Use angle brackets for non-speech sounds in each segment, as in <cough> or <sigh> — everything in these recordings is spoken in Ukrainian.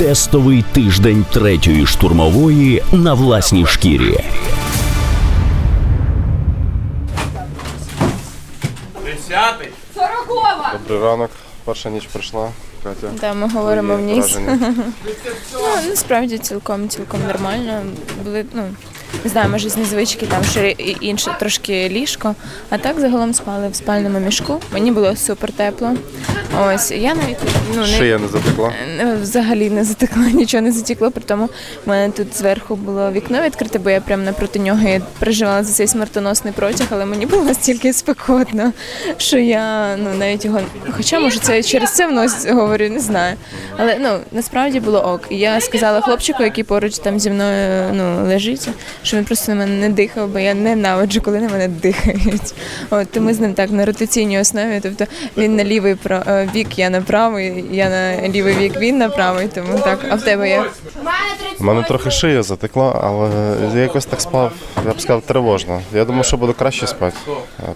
Тестовий тиждень третьої штурмової на власній шкірі. Десятий. Сорокова! Добрий ранок. Перша ніч прийшла. Катя. Да, ми говоримо в ніс. <laughs> Ну, насправді цілком цілком нормально. Були, ну, не знаю, може з незвички там ще інше трошки ліжко. А так загалом спали в спальному мішку. Мені було супер тепло. Ось я навіть ну не Шия не затекла. е, взагалі не затекла, <laughs> нічого не затекло. При тому в мене тут зверху було вікно відкрите, бо я прямо напроти нього і переживала за цей смертоносний протяг, але мені було настільки спекотно, що я ну навіть його. Хоча може це через це внось говорю, не знаю. Але ну насправді було ок. І я сказала хлопчику, який поруч там зі мною ну лежить, що він просто на мене не дихав, бо я ненавиджу, коли на мене дихають. От то ми з ним так на ротаційній основі. Тобто він на лівий про вік бік, я на правий, я на лівий вік, він на правий. Тому так. А в тебе як? У мене трохи шия затекла, але я якось так спав, я б сказав, тривожно. Я думав, що буду краще спати.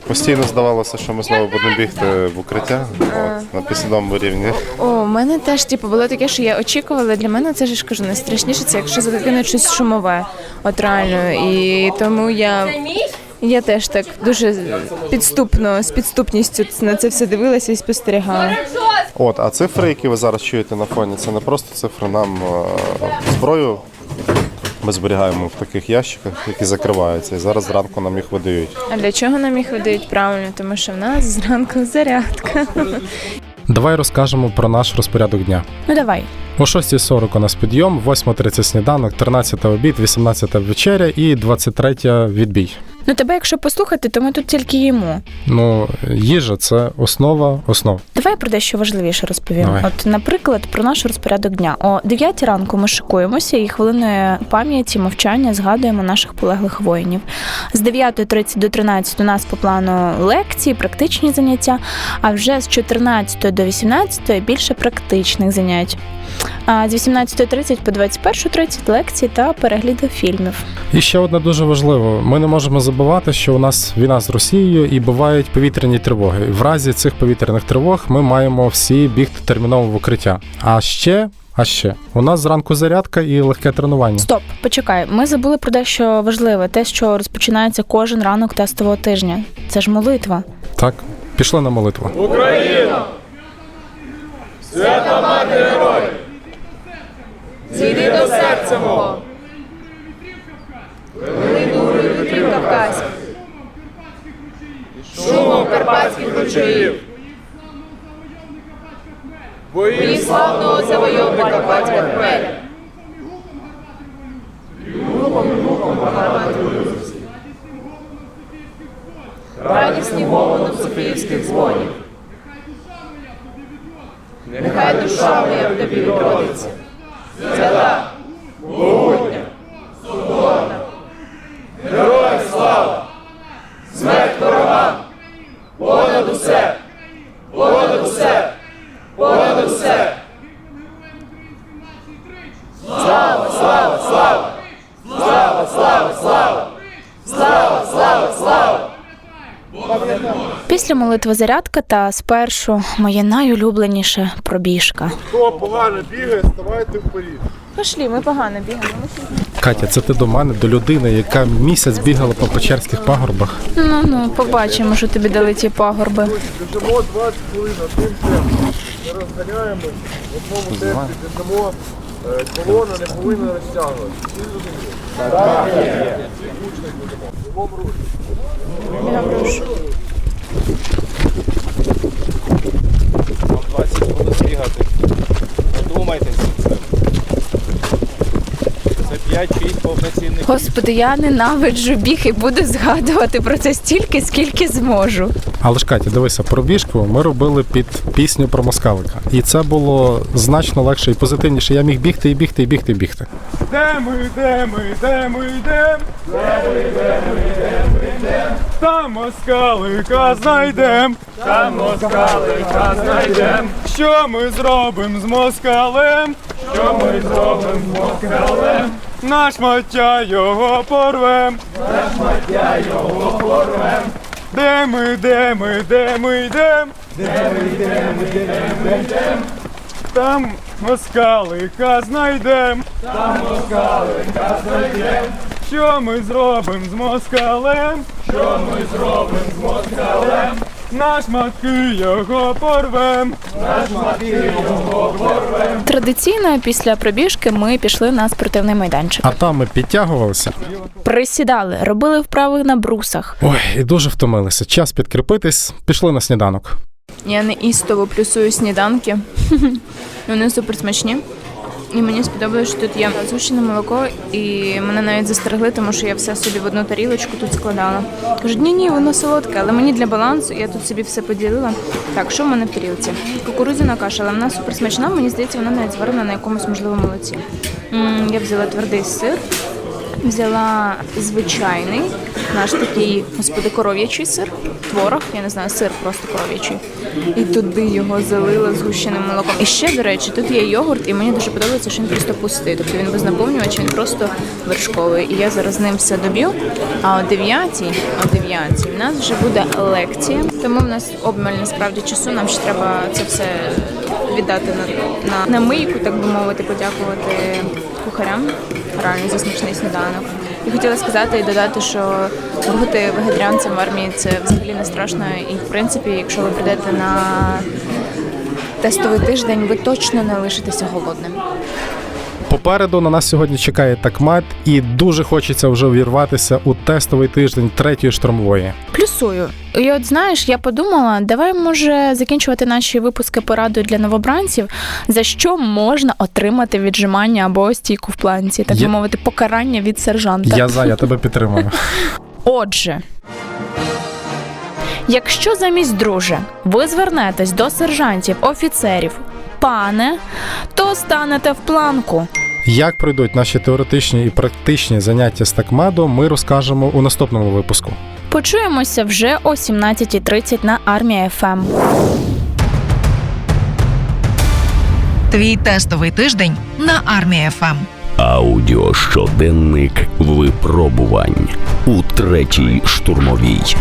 Постійно здавалося, що ми знову будемо бігти в укриття от, на підсвідомому рівні. О, у мене теж типу було таке, що я очікувала. Для мене це ж кажу найстрашніше, це якщо за дитиною щось шумове, от реально. І тому я. Я теж так дуже підступно з підступністю на це все дивилася і спостерігала. От, а цифри, які ви зараз чуєте на фоні, це не просто цифри. Нам е, зброю ми зберігаємо в таких ящиках, які закриваються. І зараз зранку нам їх видають. А для чого нам їх видають правильно? Тому що в нас зранку зарядка. Давай розкажемо про наш розпорядок дня. Ну давай. О 6.40 у нас підйом, 8.30 сніданок, 13 обід, 18 вечеря і 23 відбій. Ну тебе, якщо послухати, то ми тут тільки їмо. Ну, їжа це основа основ. Давай про дещо важливіше розповім. Давай. От, наприклад, про наш розпорядок дня. О 9 ранку ми шикуємося і хвилиною пам'яті мовчання згадуємо наших полеглих воїнів. З 9.30 до 13 у нас по плану лекції, практичні заняття, а вже з 14 до 18 більше практичних занять. А з 18.30 по 21.30 лекції та перегляди фільмів. І ще одне дуже важливо: ми не можемо забувати, що у нас війна з Росією і бувають повітряні тривоги. В разі цих повітряних тривог ми маємо всі бігти терміново в укриття. А ще, а ще, у нас зранку зарядка і легке тренування. Стоп, почекай. Ми забули про дещо важливе, те, що розпочинається кожен ранок тестового тижня. Це ж молитва. Так, пішли на молитву. Зійди до серця мого. Велику вітрів Кавказьких. Шумом карпатських ручаїв. Бої славного завойовника батька Хмеля. Радісні гомоном Софіївських дзвонів. Нехай душа моя в тобі відродиться. Свята, могутня, Після молитви зарядка та спершу моє найулюбленіше пробіжка. Хто погано бігає, ставайте вперед. Пошли, ми погано бігаємо. Катя, це ти до мене, до людини, яка місяць бігала по Печерських пагорбах. Ну ну, побачимо, що тобі дали ті пагорби. Біжимо 20 хвилин одним темпом. Не розганяємо, в одному темпі біжимо. Е, Колона не повинна розтягувати. Всі зрозуміли? Вам 20 буду бігати. Не це. Це 5-6 повноцінних. Господи, я ненавиджу біг і буду згадувати про це стільки, скільки зможу. Але ж Катя, дивися, пробіжку ми робили під пісню про москалика. І це було значно легше і позитивніше. Я міг бігти і бігти, і бігти, і бігти. Де ми, де ми, де ми йдем? Де Там москалика знайдем. Там москалика знайдем. Що ми зробимо з москалем? Що ми зробимо з москалем? Наш маття його порвем. Наш маття його порвем. Де ми, де ми, де ми йдем? Де ми, де ми, де ми йдем? Там москалика знайдем. Там москалика знайдем. Що ми зробимо з москалем? Що ми зробимо з москалем? На шматки його порвем. Традиційно після пробіжки ми пішли на спортивний майданчик. А там ми підтягувалися. Присідали, робили вправи на брусах. Ой, і дуже втомилися. Час підкріпитись, пішли на сніданок. Я не істово плюсую сніданки. <laughs> Вони супер смачні. І мені сподобалось, що тут є згущене молоко, і мене навіть застерегли, тому що я все собі в одну тарілочку тут складала. Кажуть, ні, ні, воно солодке, але мені для балансу я тут собі все поділила. Так, що в мене в тарілці? Кукурудзяна каша, але вона суперсмачна. Мені здається, вона навіть зварена на якомусь можливо молоці. М, Я взяла твердий сир, взяла звичайний, наш такий, господи, коров'ячий сир, творог, я не знаю, сир просто коров'ячий. І туди його залила згущеним молоком. І ще, до речі, тут є йогурт, і мені дуже подобається, що він просто пустий. Тобто він без наповнювача, він просто вершковий. І я зараз ним все доб'ю. А о 9, о 9 в нас вже буде лекція. Тому в нас обмаль насправді часу. Нам ще треба це все віддати на, на, на мийку, так би мовити, подякувати кухарям реально за смачний сніданок. І хотіла сказати і додати, що бути вегетаріанцем в армії це взагалі не страшно. І в принципі, якщо ви прийдете на тестовий тиждень, ви точно не лишитеся голодним. Попереду на нас сьогодні чекає такмет, і дуже хочеться вже увірватися у тестовий тиждень третьої штурмової. Плюсую. І от знаєш, я подумала, давай може закінчувати наші випуски порадою для новобранців, за що можна отримати віджимання або стійку в планці, так Я- би мовити, покарання від сержанта. Я за, я тебе підтримую. <laughs> Отже, якщо замість друже ви звернетесь до сержантів, офіцерів, пане, то станете в планку. Як пройдуть наші теоретичні і практичні заняття з такмедом, ми розкажемо у наступному випуску. Почуємося вже о 17.30 на армія Ем. ФМ. Твій тестовий тиждень на армія ФМ. Аудіощоденник випробувань у третій штурмовій.